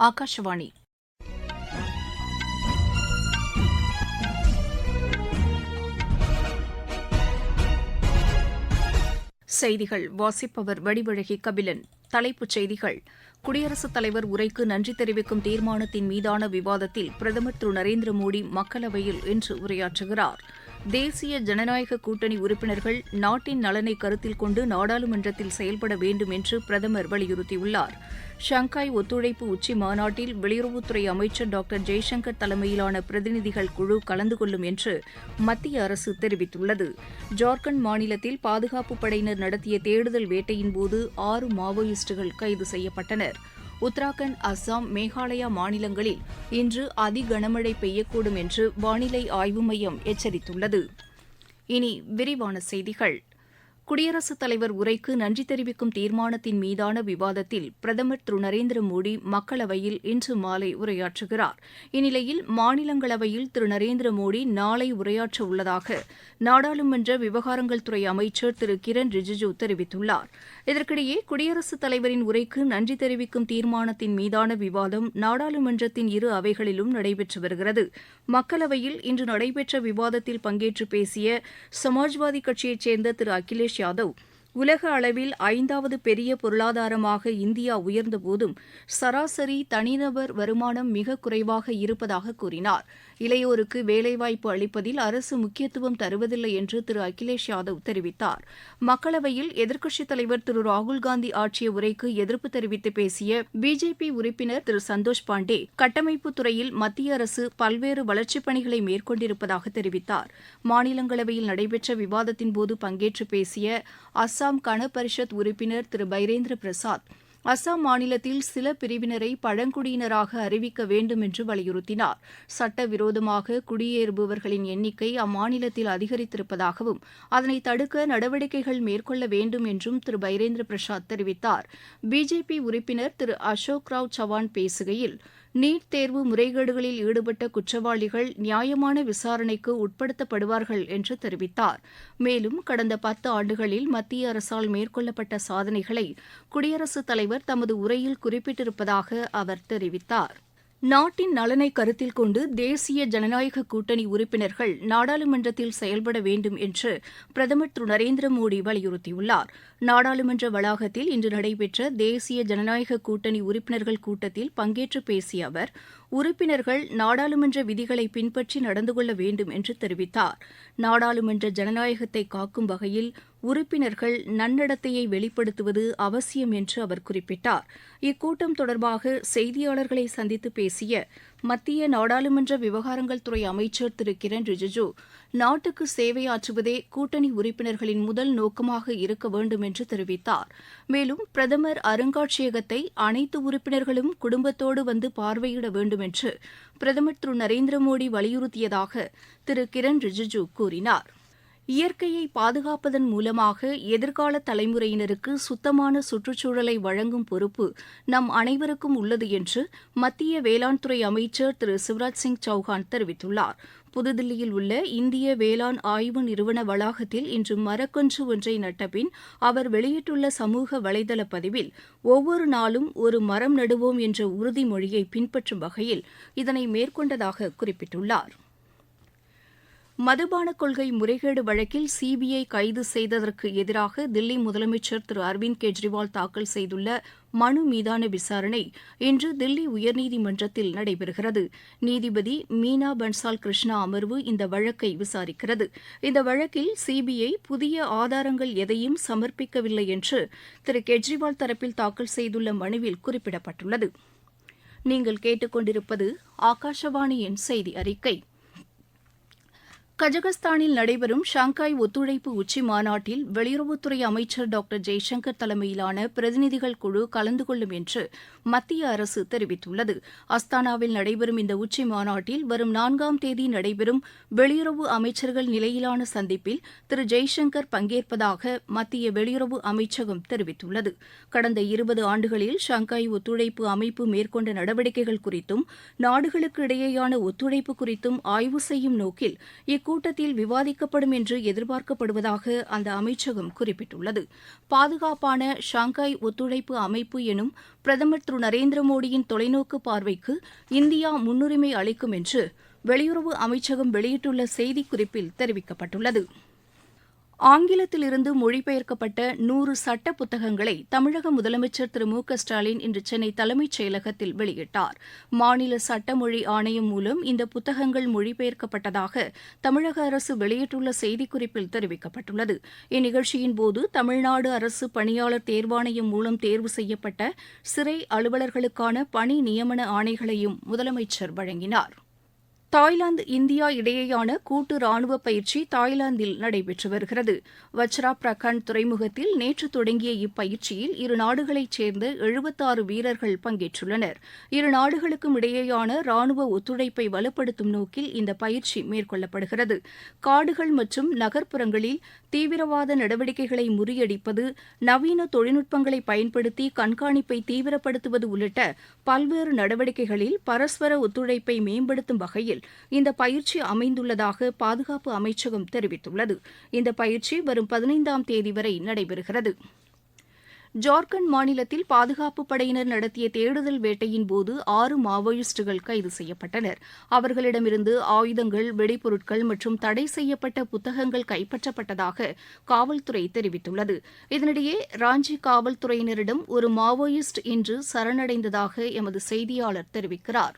ஆகாஷவாணி செய்திகள். வாசிப்பவர் வடிவழகி கபிலன். தலைப்புச் செய்திகள். குடியரசுத் தலைவர் உரைக்கு நன்றி தெரிவிக்கும் தீர்மானத்தின் மீதான விவாதத்தில் பிரதமர் திரு நரேந்திர மோடி மக்களவையில் இன்று உரையாற்றுகிறார். தேசிய ஜனநாயக கூட்டணி உறுப்பினர்கள் நாட்டின் நலனை கருத்தில் கொண்டு நாடாளுமன்றத்தில் செயல்பட வேண்டும் என்று பிரதமர் வலியுறுத்தியுள்ளார். ஷங்காய் ஒத்துழைப்பு உச்சி மாநாட்டில் வெளியுறவுத்துறை அமைச்சர் டாக்டர் ஜெய்சங்கர் தலைமையிலான பிரதிநிதிகள் குழு கலந்து கொள்ளும் என்று மத்திய அரசு தெரிவித்துள்ளது. ஜார்க்கண்ட் மாநிலத்தில் பாதுகாப்பு படையினர் நடத்திய தேடுதல் வேட்டையின்போது ஆறு மாவோயிஸ்டுகள் கைது செய்யப்பட்டனர். உத்தராகண்ட் அஸ்ஸாம் மேகாலயா மாநிலங்களில் இன்று அதி கனமழை பெய்யக்கூடும் என்று வானிலை ஆய்வு மையம் எச்சரித்துள்ளது. இனி விரிவான செய்திகள். குடியரசுத் தலைவர் உரைக்கு நன்றி தெரிவிக்கும் தீர்மானத்தின் மீதான விவாதத்தில் பிரதமர் திரு. நரேந்திர மோடி மக்களவையில் இன்று மாலை உரையாற்றுகிறார். இந்நிலையில் மாநிலங்களவையில் திரு. நரேந்திர மோடி நாளை உரையாற்ற உள்ளதாக நாடாளுமன்ற விவகாரங்கள் துறை அமைச்சர் திரு. கிரண் ரிஜிஜு தெரிவித்துள்ளார். இதற்கிடையே குடியரசுத் தலைவரின் உரைக்கு நன்றி தெரிவிக்கும் தீர்மானத்தின் மீதான விவாதம் நாடாளுமன்றத்தின் இரு அவைகளிலும் நடைபெற்று வருகிறது. மக்களவையில் இன்று நடைபெற்ற விவாதத்தில் பங்கேற்று பேசிய சமாஜ்வாதி கட்சியைச் சேர்ந்த திரு. அகிலேஷ் யாதவ் உலக அளவில் ஐந்தாவது பெரிய பொருளாதாரமாக இந்தியா உயர்ந்தபோதும் சராசரி தனிநபர் வருமானம் மிக குறைவாக இருப்பதாக கூறினார். இளையோருக்கு வேலைவாய்ப்பு அளிப்பதில் அரசு முக்கியத்துவம் தருவதில்லை என்று திரு அகிலேஷ் யாதவ் தெரிவித்தார். மக்களவையில் எதிர்க்கட்சித் தலைவர் திரு ராகுல்காந்தி ஆற்றிய உரைக்கு எதிர்ப்பு தெரிவித்து பேசிய பிஜேபி உறுப்பினர் திரு சந்தோஷ் பாண்டே கட்டமைப்பு துறையில் மத்திய அரசு பல்வேறு வளர்ச்சிப் பணிகளை மேற்கொண்டிருப்பதாக தெரிவித்தார். மாநிலங்களவையில் நடைபெற்ற விவாதத்தின்போது பங்கேற்று பேசிய அஸ்ஸாம் கன பரிஷத் உறுப்பினர் திரு பைரேந்திர பிரசாத் அஸ்ஸாம் மாநிலத்தில் சில பிரிவினரை பழங்குடியினராக அறிவிக்க வேண்டும் என்று வலியுறுத்தினார். சட்டவிரோதமாக குடியேறுபவர்களின் எண்ணிக்கை அம்மாநிலத்தில் அதிகரித்திருப்பதாகவும் அதனை தடுக்க நடவடிக்கைகள் மேற்கொள்ள வேண்டும் என்றும் திரு. பைரேந்திர பிரசாத் தெரிவித்தார். பிஜேபி உறுப்பினர் திரு. அசோக் ராவ் சவான் பேசுகையில் நீட் தேர்வு முறைகேடுகளில் ஈடுபட்ட குற்றவாளிகள் நியாயமான விசாரணைக்கு உட்படுத்தப்படுவார்கள் என்று தெரிவித்தார். மேலும் கடந்த பத்து ஆண்டுகளில் மத்திய அரசால் மேற்கொள்ளப்பட்ட சாதனைகளை குடியரசுத் தலைவர் தமது உரையில் குறிப்பிட்டிருப்பதாக அவர் தெரிவித்தார். நாட்டின் நலனை கருத்தில் கொண்டு தேசிய ஜனநாயக கூட்டணி உறுப்பினர்கள் நாடாளுமன்றத்தில் செயல்பட வேண்டும் என்று பிரதமர் திரு. நரேந்திர மோடி வலியுறுத்தியுள்ளார். நாடாளுமன்ற வளாகத்தில் இன்று நடைபெற்ற தேசிய ஜனநாயக கூட்டணி உறுப்பினர்கள் கூட்டத்தில் பங்கேற்று பேசிய அவர் உறுப்பினர்கள் நாடாளுமன்ற விதிகளை பின்பற்றி நடந்து கொள்ள வேண்டும் என்று தெரிவித்தார். நாடாளுமன்ற ஜனநாயகத்தை காக்கும் வகையில் உறுப்பினர்கள் நன்னடத்தையை வெளிப்படுத்துவது அவசியம் என்று அவர் குறிப்பிட்டார். இக்கூட்டம் தொடர்பாக செய்தியாளர்களை சந்தித்து பேசிய மத்திய நாடாளுமன்ற விவகாரங்கள் துறை அமைச்சர் திரு. கிரண் ரிஜிஜு நாட்டுக்கு சேவையாற்றுவதே கூட்டணி உறுப்பினர்களின் முதல் நோக்கமாக இருக்க வேண்டும் என்று தெரிவித்தார். மேலும் பிரதமர் அருங்காட்சியகத்தை அனைத்து உறுப்பினர்களும் குடும்பத்தோடு வந்து பார்வையிட வேண்டும் என்று பிரதமர் திரு. நரேந்திர மோடி வலியுறுத்தியதாக திரு. கிரண் ரிஜிஜு கூறினார். இயற்கையை பாதுகாப்பதன் மூலமாக எதிர்கால தலைமுறையினருக்கு சுத்தமான சுற்றுச்சூழலை வழங்கும் பொறுப்பு நம் அனைவருக்கும் உள்ளது என்று மத்திய வேளாண்துறை அமைச்சர் திரு சிவராஜ் சிங் சௌஹான் தெரிவித்துள்ளார். புதுதில்லியில் உள்ள இந்திய வேளாண் ஆய்வு நிறுவன வளாகத்தில் இன்று மரக்கன்று ஒன்றை நட்டபின் அவர் வெளியிட்டுள்ள சமூக வலைதள பதிவில் ஒவ்வொரு நாளும் ஒரு மரம் நடுவோம் என்ற உறுதிமொழியை பின்பற்றும் வகையில் இதனை மேற்கொண்டதாக குறிப்பிட்டுள்ளார். மதுபான கொள்கை முறைகேடு வழக்கில் சிபிஐ கைது செய்ததற்கு எதிராக தில்லி முதலமைச்சர் திரு அரவிந்த் கெஜ்ரிவால் தாக்கல் செய்துள்ள மனு மீதான விசாரணை இன்று தில்லி உயர்நீதிமன்றத்தில் நடைபெறுகிறது. நீதிபதி மீனா பன்சால் கிருஷ்ணா அமர்வு இந்த வழக்கை விசாரிக்கிறது. இந்த வழக்கில் சிபிஐ புதிய ஆதாரங்கள் எதையும் சமர்ப்பிக்கவில்லை என்று திரு கெஜ்ரிவால் தரப்பில் தாக்கல் செய்துள்ள மனுவில் குறிப்பிடப்பட்டுள்ளது. நீங்கள் கேட்டுக்கொண்டிருப்பது ஆகாஷவாணியின் செய்தி அறிக்கை. கஜகஸ்தானில் நடைபெறும் ஷாங்காய் ஒத்துழைப்பு உச்சி மாநாட்டில் வெளியுறவுத்துறை அமைச்சர் டாக்டர் ஜெய்சங்கர் தலைமையிலான பிரதிநிதிகள் குழு கலந்து கொள்ளும் என்று மத்திய அரசு தெரிவித்துள்ளது. அஸ்தானாவில் நடைபெறும் இந்த உச்சி மாநாட்டில் வரும் நான்காம் தேதி நடைபெறும் வெளியுறவு அமைச்சர்கள் நிலையிலான சந்திப்பில் திரு ஜெய்சங்கர் பங்கேற்பதாக மத்திய வெளியுறவு அமைச்சகம் தெரிவித்துள்ளது. கடந்த இருபது ஆண்டுகளில் ஷாங்காய் ஒத்துழைப்பு அமைப்பு மேற்கொண்ட நடவடிக்கைகள் குறித்தும் நாடுகளுக்கு இடையேயான ஒத்துழைப்பு குறித்தும் ஆய்வு செய்யும் நோக்கில் இக்கூட்டத்தில் விவாதிக்கப்படும் என்று எதிர்பார்க்கப்படுவதாக அந்த அமைச்சகம் குறிப்பிட்டுள்ளது. பாதுகாப்பான ஷாங்காய் ஒத்துழைப்பு அமைப்பு எனும் பிரதமர் திரு நரேந்திர மோடியின் தொலைநோக்கு பார்வைக்கு இந்தியா முன்னுரிமை அளிக்கும் என்று வெளியுறவு அமைச்சகம் வெளியிட்டுள்ள செய்திக்குறிப்பில் தெரிவிக்கப்பட்டுள்ளது. ஆங்கிலத்திலிருந்து மொழிபெயர்க்கப்பட்ட நூறு சட்ட புத்தகங்களை தமிழக முதலமைச்சர் திரு மு க ஸ்டாலின் இன்று சென்னை தலைமைச் செயலகத்தில் வெளியிட்டார். மாநில சட்டமொழி ஆணையம் மூலம் இந்த புத்தகங்கள் மொழிபெயர்க்கப்பட்டதாக தமிழக அரசு வெளியிட்டுள்ள செய்திக்குறிப்பில் தெரிவிக்கப்பட்டுள்ளது. இந்நிகழ்ச்சியின் போது தமிழ்நாடு அரசு பணியாளர் தேர்வாணையம் மூலம் தேர்வு செய்யப்பட்ட சிறை அலுவலர்களுக்கான பணி நியமன ஆணைகளையும் முதலமைச்சர் வழங்கினார். தாய்லாந்து இந்தியா இடையேயான கூட்டு ராணுவ பயிற்சி தாய்லாந்தில் நடைபெற்று வருகிறது. வச்ரா பிரகண்ட் துறைமுகத்தில் நேற்று தொடங்கிய இப்பயிற்சியில் இரு நாடுகளைச் சேர்ந்த எழுபத்தாறு வீரர்கள் பங்கேற்றுள்ளனர். இரு நாடுகளுக்கும் இடையேயான ராணுவ ஒத்துழைப்பை வலுப்படுத்தும் நோக்கில் இந்த பயிற்சி மேற்கொள்ளப்படுகிறது. காடுகள் மற்றும் நகர்ப்புறங்களில் தீவிரவாத நடவடிக்கைகளை முறியடிப்பது நவீன தொழில்நுட்பங்களை பயன்படுத்தி கண்காணிப்பை தீவிரப்படுத்துவது உள்ளிட்ட பல்வேறு நடவடிக்கைகளில் பரஸ்பர ஒத்துழைப்பை மேம்படுத்தும் வகையில் இந்த பயிற்சி அமைந்துள்ளதாக பாதுகாப்பு அமைச்சகம் தெரிவித்துள்ளது. இந்த பயிற்சி வரும் பதினைந்தாம் தேதி வரை நடைபெறுகிறது. ஜார்க்கண்ட் மாநிலத்தில் பாதுகாப்பு படையினர் நடத்திய தேடுதல் வேட்டையின் போது ஆறு மாவோயிஸ்டுகள் கைது செய்யப்பட்டனர். அவர்களிடமிருந்து ஆயுதங்கள் வெடிபொருட்கள் மற்றும் தடை செய்யப்பட்ட புத்தகங்கள் கைப்பற்றப்பட்டதாக காவல்துறை தெரிவித்துள்ளது. இதனிடையே ராஞ்சி காவல்துறையினரிடம் ஒரு மாவோயிஸ்ட் இன்று சரணடைந்ததாக எமது செய்தியாளர் தெரிவிக்கிறார்.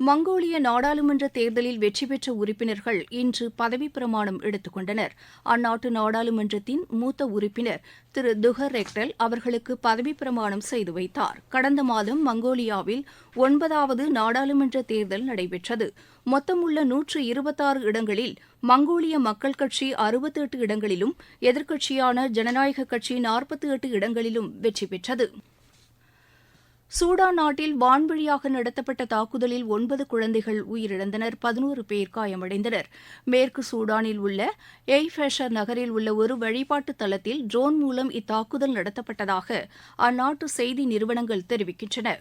மங்கோலிய நாடாளுமன்ற தேர்தலில் வெற்றி பெற்ற உறுப்பினர்கள் இன்று பதவிப்பிரமாணம் எடுத்துக் கொண்டனர். அந்நாட்டு நாடாளுமன்றத்தின் மூத்த உறுப்பினர் திரு துஹர் ரெக்டல் அவர்களுக்கு பதவிப்பிரமாணம் செய்து வைத்தார். கடந்த மாதம் மங்கோலியாவில் ஒன்பதாவது நாடாளுமன்ற தேர்தல் நடைபெற்றது. மொத்தமுள்ள நூற்று இருபத்தாறு இடங்களில் மங்கோலிய மக்கள் கட்சி அறுபத்தி எட்டு இடங்களிலும் எதிர்க்கட்சியான ஜனநாயக கட்சி நாற்பத்தி எட்டு இடங்களிலும் வெற்றி பெற்றது. சூடான் நாட்டில் வான்வழியாக நடத்தப்பட்ட தாக்குதலில் ஒன்பது குழந்தைகள் உயிரிழந்தனர் பதினோரு பேர் காயமடைந்தனர். மேற்கு சூடானில் உள்ள எய்ஃபேஷர் நகரில் உள்ள ஒரு வழிபாட்டு தளத்தில் ட்ரோன் மூலம் இத்தாக்குதல் நடத்தப்பட்டதாக அந்நாட்டு செய்தி நிறுவனங்கள் தெரிவிக்கின்றன.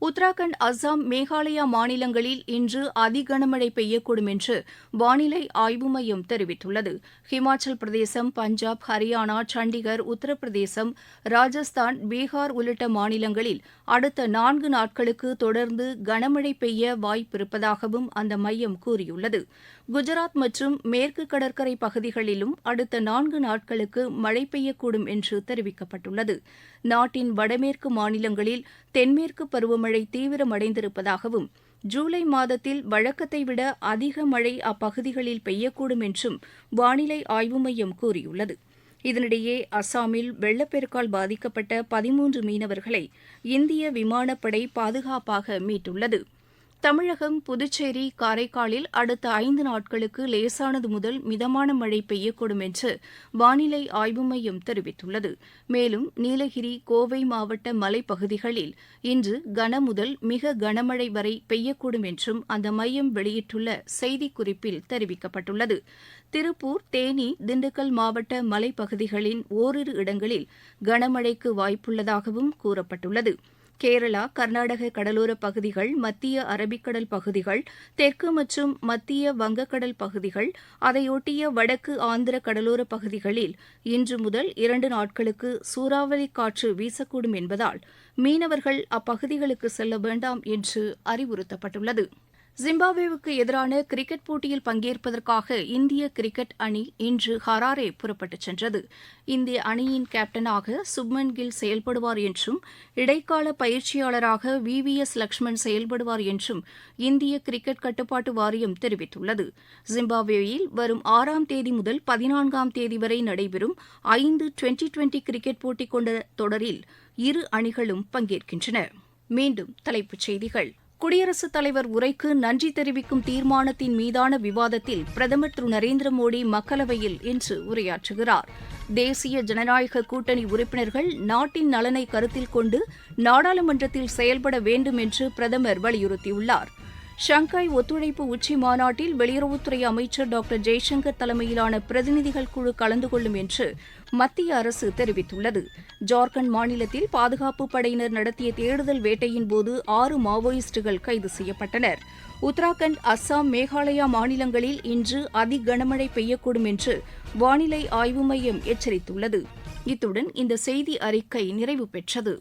உத்தராகண்ட் அஸ்ஸாம் மேகாலயா மாநிலங்களில் இன்று அதிகனமழை பெய்யக்கூடும் என்று வானிலை ஆய்வு மையம் தெரிவித்துள்ளது. ஹிமாச்சல் பிரதேசம் பஞ்சாப் ஹரியானா சண்டிகர் உத்தரப்பிரதேசம் ராஜஸ்தான் பீகார் உள்ளிட்ட மாநிலங்களில் அடுத்த நான்கு நாட்களுக்கு தொடர்ந்து கனமழை பெய்ய வாய்ப்பிருப்பதாகவும் அந்த மையம் கூறியுள்ளது. குஜராத் மற்றும் மேற்கு கடற்கரை பகுதிகளிலும் அடுத்த நான்கு நாட்களுக்கு மழை பெய்யக்கூடும் என்று தெரிவிக்கப்பட்டுள்ளது. நாட்டின் வடமேற்கு மாநிலங்களில் தென்மேற்கு பருவமழை தீவிரமடைந்திருப்பதாகவும் ஜூலை மாதத்தில் வழக்கத்தை விட அதிக மழை அப்பகுதிகளில் பெய்யக்கூடும் என்றும் வானிலை ஆய்வு மையம் கூறியுள்ளது. இதனிடையே அஸ்ஸாமில் வெள்ளப்பெருக்கால் பாதிக்கப்பட்ட பதிமூன்று மீனவர்களை இந்திய விமானப்படை பாதுகாப்பாக மீட்டுள்ளது. தமிழகம் புதுச்சேரி காரைக்காலில் அடுத்த ஐந்து நாட்களுக்கு லேசானது முதல் மிதமான மழை பெய்யக்கூடும் என்று வானிலை ஆய்வு மையம் தெரிவித்துள்ளது. மேலும் நீலகிரி கோவை மாவட்ட மலைப்பகுதிகளில் இன்று கனமுதல் மிக கனமழை வரை பெய்யக்கூடும் என்றும் அந்த மையம் வெளியிட்டுள்ள செய்திக்குறிப்பில் தெரிவிக்கப்பட்டுள்ளது. திருப்பூர் தேனி திண்டுக்கல் மாவட்ட மலைப்பகுதிகளின் ஓரிரு இடங்களில் கனமழைக்கு வாய்ப்புள்ளதாகவும் கூறப்பட்டுள்ளது. கேரளா கர்நாடக கடலோர பகுதிகள் மத்திய அரபிக்கடல் பகுதிகள் தெற்கு மற்றும் மத்திய வங்கக்கடல் பகுதிகள் அதையொட்டிய வடக்கு ஆந்திர கடலோர பகுதிகளில் இன்று முதல் இரண்டு நாட்களுக்கு சூறாவளி காற்று வீசக்கூடும் என்பதால் மீனவர்கள் அப்பகுதிகளுக்கு செல்ல வேண்டாம் என்று அறிவுறுத்தப்பட்டுள்ளது. ஜிம்பாப்வேவுக்கு எதிரான கிரிக்கெட் போட்டியில் பங்கேற்பதற்காக இந்திய கிரிக்கெட் அணி இன்று ஹராரே புறப்பட்டுச் சென்றது. இந்திய அணியின் கேப்டனாக சுப்மன் கில் செயல்படுவார் என்றும் இடைக்கால பயிற்சியாளராக வி வி எஸ் லக்ஷ்மண் செயல்படுவார் என்றும் இந்திய கிரிக்கெட் கட்டுப்பாட்டு வாரியம் தெரிவித்துள்ளது. ஜிம்பாப்வேயில் வரும் ஆறாம் தேதி முதல் பதினான்காம் தேதி வரை நடைபெறும் ஐந்து டுவெண்டி டுவெண்டி கிரிக்கெட் போட்டி கொண்ட தொடரில் இரு அணிகளும் பங்கேற்கின்றன. மீண்டும் தலைப்புச் செய்திகள். குடியரசுத் தலைவர் உரைக்கு நன்றி தெரிவிக்கும் தீர்மானத்தின் மீதான விவாதத்தில் பிரதமர் திரு நரேந்திர மோடி மக்களவையில் இன்று உரையாற்றுகிறார். தேசிய ஜனநாயக கூட்டணி உறுப்பினர்கள் நாட்டின் நலனை கருத்தில் கொண்டு நாடாளுமன்றத்தில் செயல்பட வேண்டும் என்று பிரதமர் வலியுறுத்தியுள்ளார். ஷங்காய் ஒத்துழைப்பு உச்சி மாநாட்டில் வெளியுறவுத்துறை அமைச்சர் டாக்டர் ஜெய்சங்கர் தலைமையிலான பிரதிநிதிகள் குழு கலந்து கொள்ளும் என்று மத்திய அரசு தெரிவித்துள்ளது. ஜார்க்கண்ட் மாநிலத்தில் பாதுகாப்பு படையினர் நடத்திய தேடுதல் வேட்டையின் போது ஆறு மாவோயிஸ்டுகள் கைது செய்யப்பட்டனர். உத்தராகண்ட் அஸ்ஸாம் மேகாலயா மாநிலங்களில் இன்று அதி கனமழை பெய்யக்கூடும் என்று வானிலை ஆய்வு மையம் எச்சரித்துள்ளது. இத்துடன் இந்த செய்தி அறிக்கை நிறைவு பெற்றது.